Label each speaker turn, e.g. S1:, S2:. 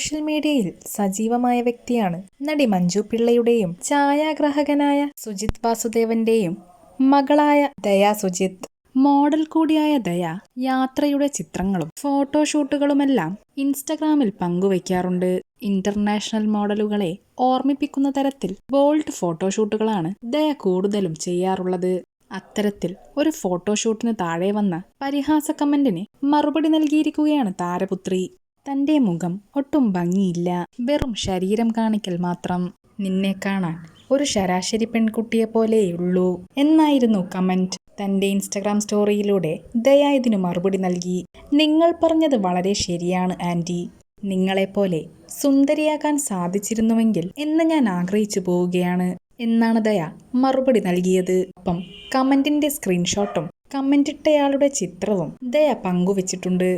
S1: Social മീഡിയയിൽ സജീവമായ വ്യക്തിയാണ് നടി മഞ്ജു പിള്ളയുടെയും ഛായാഗ്രാഹകനായ സുജിത് വാസുദേവന്റെയും മകളായ ദയ സുജിത് മോഡൽ കൂടിയായ ദയ യാത്രയുടെ ചിത്രങ്ങളും ഫോട്ടോഷൂട്ടുകളുമെല്ലാം ഇൻസ്റ്റഗ്രാമിൽ പങ്കുവയ്ക്കാറുണ്ട്. ഇന്റർനാഷണൽ മോഡലുകളെ ഓർമ്മിപ്പിക്കുന്ന തരത്തിൽ ബോൾഡ് ഫോട്ടോഷൂട്ടുകളാണ് ദയ കൂടുതലും ചെയ്യാറുള്ളത്. അത്തരത്തിൽ ഒരു ഫോട്ടോഷൂട്ടിന് താഴെ വന്ന പരിഹാസ കമന്റിന് മറുപടി നൽകിയിരിക്കുകയാണ് താരപുത്രി. തന്റെ മുഖം ഒട്ടും ഭംഗിയില്ല. വെറും ശരീരം കാണിക്കൽ മാത്രം. നിന്നെ കാണാൻ ഒരു ശരാശരി പെൺകുട്ടിയെ പോലെയുള്ളൂ. എന്നായിരുന്നു കമന്റ്. തന്റെ ഇൻസ്റ്റഗ്രാം സ്റ്റോറിയിലൂടെ ദയ ഇതിനു മറുപടി നൽകി. നിങ്ങൾ പറഞ്ഞത് വളരെ ശരിയാണ് ആന്റി. നിങ്ങളെപ്പോലെ സുന്ദരിയാകാൻ സാധിച്ചിരുന്നുവെങ്കിൽ എന്ന് ഞാൻ ആഗ്രഹിച്ചു പോവുകയാണ് എന്നാണ് ദയ മറുപടി നൽകിയത്. ഒപ്പം കമന്റിന്റെ സ്ക്രീൻഷോട്ടും കമന്റിട്ടയാളുടെ ചിത്രവും ദയ പങ്കുവച്ചിട്ടുണ്ട്.